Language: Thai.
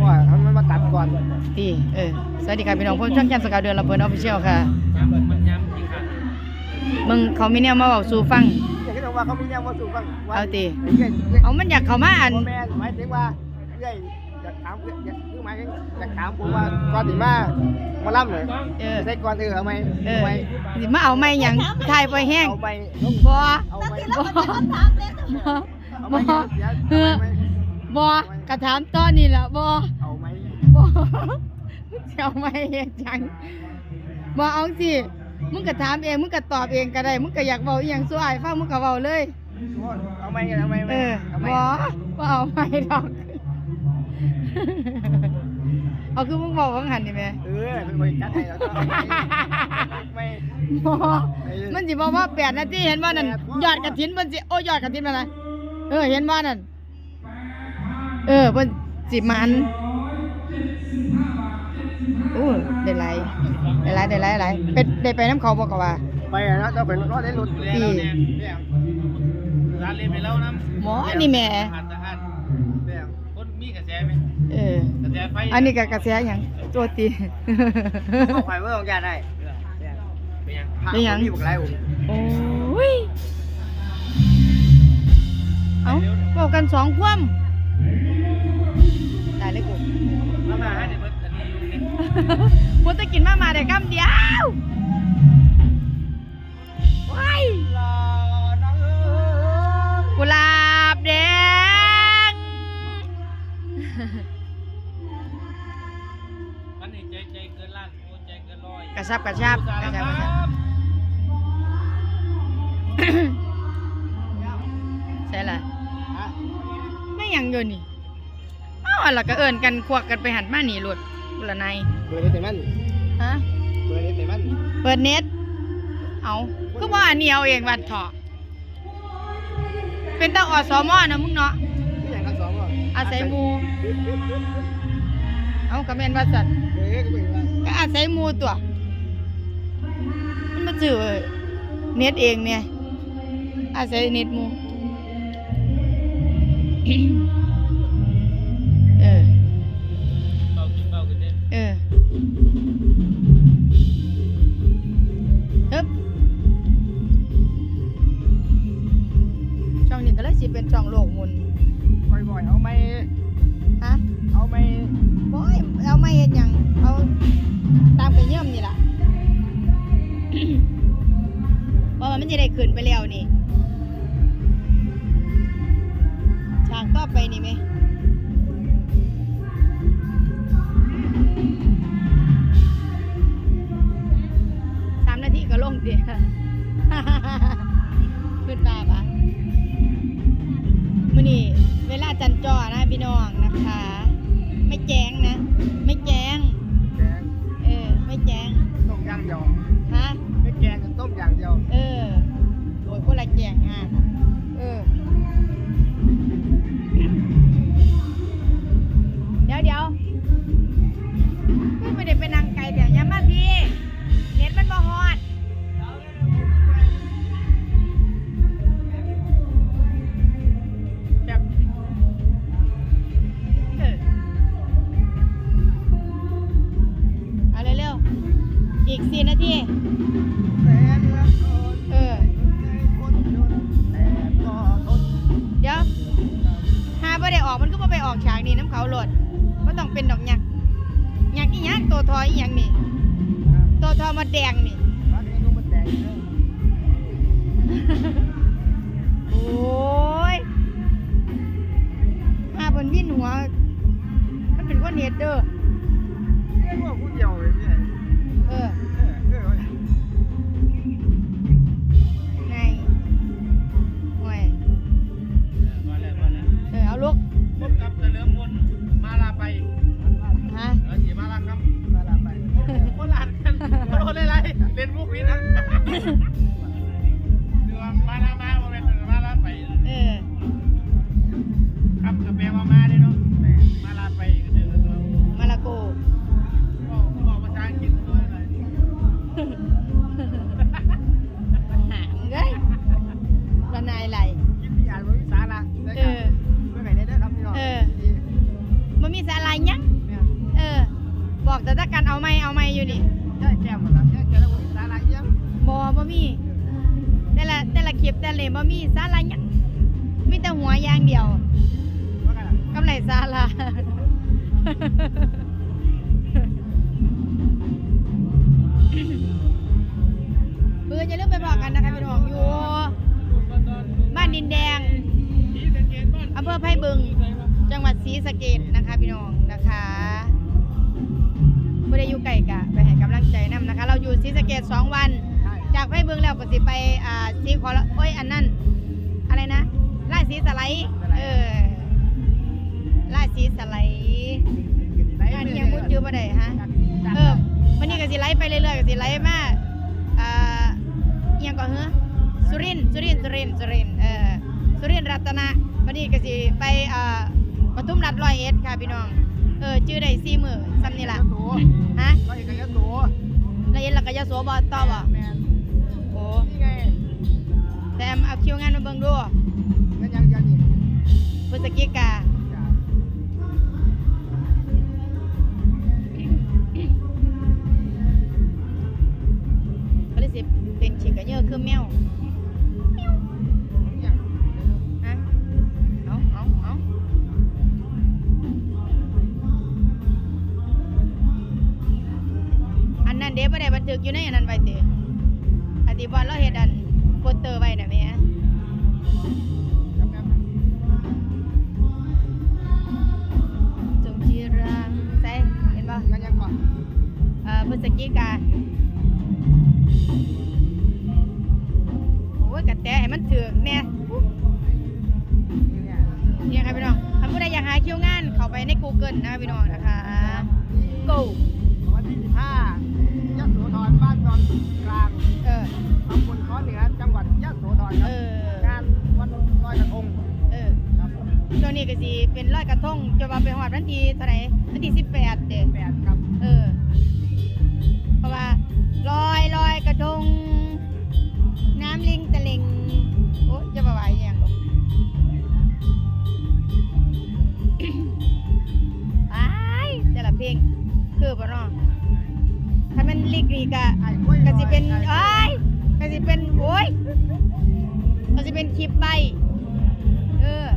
เพราะว่าเขามันมาตัดก่อนดีเออ สวัสดีค่ะพี่น้องพวกช่องแก้มสกาวเดือนลำเพลินออฟฟิเชียลค่ะย้ำมันย้ำจริงค่ะมึงเขามีแนวมาบอกสู่ฟังอย่างที่เราว่าเขามีแนวว่าสู่ฟังว่าเอาติ เรื่อยๆเอามันอยากเข้ามาอันพ่อแม่หมายถึงว่าเรื่อยอยากถามอยากคือหมายถึงอยากถามผมว่าก่อนถึงมามาล่ำเลยเออ ใส่ก่อนเออเอาไหมเอเอาอไหมสิมาเอาไม่หยังทายไปแห้งเอาไหมบ่เอาไหมบ่เอาไหมบ่เสียเอเอาอไหมบ่กระถามตอนนี้ล่ะบ่เอาไหมบ่จะเอาไม่เฮ็ดจังบ่เอาสิมึงก็ถามเองมึงก็ตอบเองก็ได้มึงก็อยากเว้าอีหยังสู้อ้ายฟังมึงก็เว้าเลยเอาไหมเอาไหมเออเอาไหมบ่บ่เอาไม่ดอกเอาคือมึงบอกว่าหันนี่แหม่เออเป็นบริการให้แล้วก็เอาไหมไม่บ่มันสิบอกว่า8นาทีเห็นบ่นั่นยอดกฐินเพิ่นสิโอ้ยอดกฐินมันน่ะเออเห็นบ่นั่น เออเพิ่นสิมันโอ้ได้หลายได้หลายได้หลายหลายเป็ดได้ไปน้ำเขาบ่ก็ว่าไปอะนะต้องเป็นรถเล่นรถดูแลเราเนี่ยเนี่ยร้านเรียนไปแล้วนะหมอนี่แหม่อาจจะอ่านแบบคนมีกระแสไหมเออกระแสไฟอันนี้ก็กระแสหยังโจตีเอาไฟเวอร์ของแกได้เป็นยังเป็นหยังพี่บอกไรผมโอ้ย เอาบอกกันสองคว่ำ ตายเลยกูแล้วมาให้เดี๋ยวเบิร์ดอันนี้อยู่เนี่ยพูดจะกินมากมาได้คำเดียวว้ายรอน้องเอ้ยกุหลาบแดง อันนี้ใจใจเกินล้านโอ้ใจเกินร้อยกระชับกระชับกระชับกระชับใช่ละฮะไม่ห ยังอยู่นี่อ้าวแล้วก็เอิ้นกันควักกันไปหันมานี่หลุดกุละนายเบอร์นี้แต่มันฮะเบอร์นี้แต่มันเปิดเน็ตเอาคือว่าอันนี้เอาเองวันเถาะเป็นตาอสมอนะมึงเนาะนี่อย่างกันสองอะอาศัยหมูเอากระเมนว่าสัตว์เออก็เป็นว่าก็อาศัยหมูตัว มันมาจือเน็ตเองเนี่ยอาศัยเน็ตหมู เออเบาขึ้นเบาขึ้นเนี่ยเออฮึบช่องนี้ก็เลยสิเป็นช่องโลกหมุนบ่อยๆเอาไหมฮะเอาไหมบอยเอาไม่เห็นยังเอาตามไปเยี่ยมนี่ล่ะเพราะว่ามันจะได้ขึ้นไปแล้วนี่ ฉากต่อไปนี่ไหมสามนาทีก็ลงดิขึ้นมาปะมื่อนี้เวลาจันจอนะพี่น้องนะคะ อกมันก็บ่ไปออกฉากนี้น้ำเขาโหลดบ่ต้องเป็นดอกหยักหยักอีหยังตัวทอยอีหยังนี่ตัวทอมาแดงนี่ร้านนี้ก็มันแดงเยอะโอ้ยหาเพิ่นวินหัวมันเป็นคนเฮ็ดเด้อเแค่แก้มมันละแค่แก้มแล้วสาระยังบอบ่มี แต่ละแต่ละคลิปแต่ละบ่มีสาระหยังมีแต่หัวอย่างเดียวว่ากันกำไรสาระเพื่อนอย่าลืมไปบอกกันนะคะพี่น้องอยู่ บ้านดินแดงอำเภอไผ่บึง จังหวัดศรีสะเกดนะคะพี่น้องนะคะ ไม่ได้อยู่ไกลกะไปให้กำลังใจนํนะคะ เราอยู่ศรีสะเกดสองวันใช่จากไผ่บึงแล้วก็สิไปอ่าสีขอละโอ้ยอันนั้นอะไรนะล่าดสีสไลด์เออล่าดสีสไลด์งานเอียงมุดจือมาได้ฮะเออวันนี้ก็สิไลด์ไปเรื่อยๆก็สิไลด์มาอ่าเอียงก่อนเหรอสุรินทร์สุรินทร์สุรินทร์สุรินทร์เออสุรินทร์รัตนะวันนี้ก็สิไปอ่าปทุมรัฐร้อยเอ็ดค่ะพี่น้อง เออชื่อได้สี่มือซ้ำนี่ล่ะตัวฮะก็อีกก็ตัวร้อยเอ็ดแล้วก็ยะโสบอต่อบ่แมนโอ้นี่ไงแต่เอาคิวงานมาเบิ่งดูงั้นยังยังนี่พฤศจิกาจ้ะก็เลยสิเป็นฉีกกระเยอะคือแมว นนั้นเด้บ่ได้บันทึกอยู่ในอันนั้นไว้ติอันที่บอลเราเฮ็ดอันโปสเตอร์ไว้น่ะแม่จงจีรังใส่เห็นบ่งั้นยังก่อนเอ่อพฤศจิกาโอ้ยกระแตให้มันถึกแน่เนี่ยเนี่ยค่ะพี่น้องถ้าผู้ใดอยากหาคิวงานเข้าไปใน Google นะพี่น้องนะ หอดวันที่เท่าไหร่วันที่18เด้แปดครับเออ เพราะว่าลอยลอยกระทง น้ำลิงตะลิงโอ้จะมาไหวอหย่างหรอกไปแต่ละเพลงคือบ่เนาะถ้ามันลิกนี่กะไอ้กล้วยก็สิเป็นลอยเอ้ยก็สิเป็นโอ้ยก็สิเป็นคลิปใบเออ